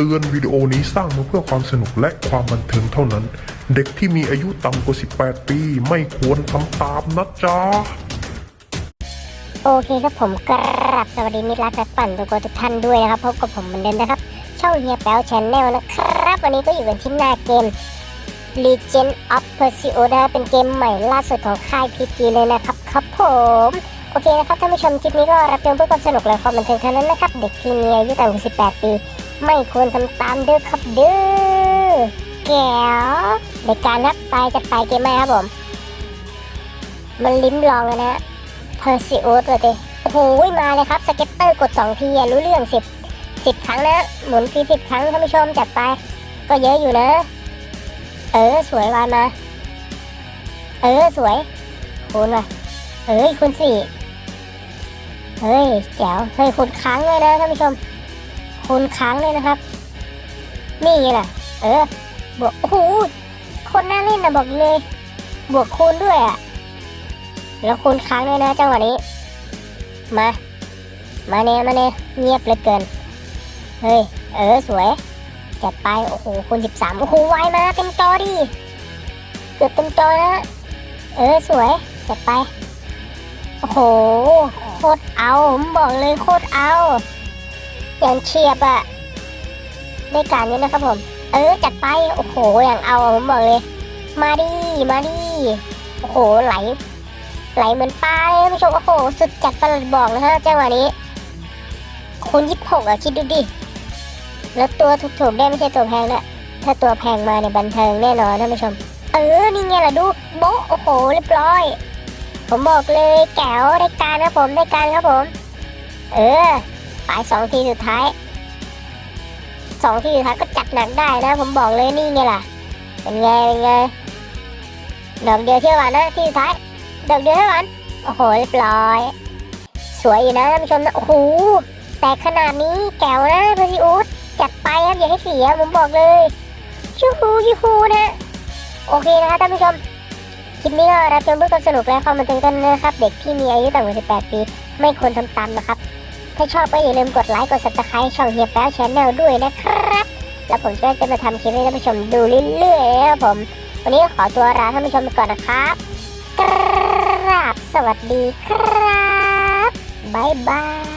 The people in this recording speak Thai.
ตือนวิดีโอนี้สร้างมาเพื่อความสนุกและความบันเทิงเท่านั้น เด็กที่มีอายุต่ำกว่า 18 ปี ไม่ควรทำตามนะจ๊ะ โอเคครับผมกราบสวัสดีมิตรรักและปั่นทุกคนทุกท่านด้วยนะครับพบกับผมเหมือนเดิมนะครับ ช่องเฮียแป๊วชแนลนะครับ วันนี้ก็อยู่กันที่หน้าเกม Legend of Perseus เป็นเกมใหม่ล่าสุดของค่าย PG เลยนะครับครับผมโอเคนะครับท่านผู้ชมคลิปนี้ก็รับชมเพื่อความสนุกและความบันเทิงเท่านั้นนะครับ เด็กที่มีอายุต่ำกว่า18 ปี ไม่ควรทำตามเด้อครับเด้อแก้วในการนับไปจะไปเกมไหมครับผม มันลิ้มลองเลยนะเพอร์ซิโอสเลยเต้โอ้โหมาเลยครับ สเก็ตเตอร์กด 2 ทีรู้เรื่อง 10 10 ครั้งนะ หมุนฟรี10 ครั้งท่านผู้ชมจัดไป ก็เยอะอยู่นะ เออ สวยวานมา เออ สวยคูณว่ะเฮ้ยคูณสี่เฮ้ยแจ๋วเฮ้ยคูณครั้งเลยนะท่านผู้ชม คูณครั้งเลยนะครับ นี่ไงล่ะ เออ บวก โอ้โหคนน่าเล่นนะบอกเลย บวกคูณด้วยอะ แล้วคูณค้างด้วยนะจังหวะนี้ มา มาเน่มาเน่เงียบเหลือเกิน เฮ้ย เออ สวย จัดไป โอ้โหคูณสิบสามโอ้โห ไวมาเต็มจอดิ เกือบเต็มจอนะ เออ สวย จัดไป โอ้โห โคตรเอา ผมบอกเลยโคตรเอา อย่างเฉียบอะได้การนี้นะครับผม เออจัดไป โอ้โห อย่างเอาผมบอกเลย มาดิ มาดิ โอ้โห ไหล ไหลเหมือนปลาเลยท่านผู้ชม โอ้โห สุดจัดประหลัดบอกนะฮะจังหวะนี้คูณยี่สิบหกอะคิดดูดิ แล้วตัวถูกๆได้ไม่ใช่ตัวแพงนะถ้าตัวแพงมาเนี่ยบันเทิงแน่นอนท่านผู้ชม เออ นี่ไงล่ะดูโบ๊ะโอ้โห เรียบร้อย ผมบอกเลยแก้วได้การนะผมได้การครับผม เออ ปลายสองทีสุดท้ายสองทีสุดท้ายก็จัดหนักได้นะผมบอกเลยนี่ไงล่ะ เป็นไงเป็นไงดอกเดียวเที่ยววันนะที่สุดท้ายดอกเดียวเท่านั้นโอ้โหเรียบร้อย สวยอยู่นะท่านผู้ชมนะโอ้โหแตกขนาดนี้แก้วนะพอซิอุสจัดไปครับอย่าให้เสียผมบอกเลยยูฮูยูฮูนะโอเคนะคะท่านผู้ชมคลิปนี้ก็รับชมเพื่อความสนุกและความบันเทิงกันนะครับ เด็กที่มีอายุต่ำกว่า 18 ปี ไม่ควรทำตามนะครับ ถ้าชอบก็อย่าลืมกดไลค์กด subscribe ช่องเฮียแป๊วชาแนลด้วยนะครับ แล้วผมก็จะมาทำคลิปให้ท่านผู้ชมดูเรื่อยๆนะครับผม วันนี้ขอตัวลาท่านผู้ชมไปก่อนนะครับกราบสวัสดีครับบ๊ายบาย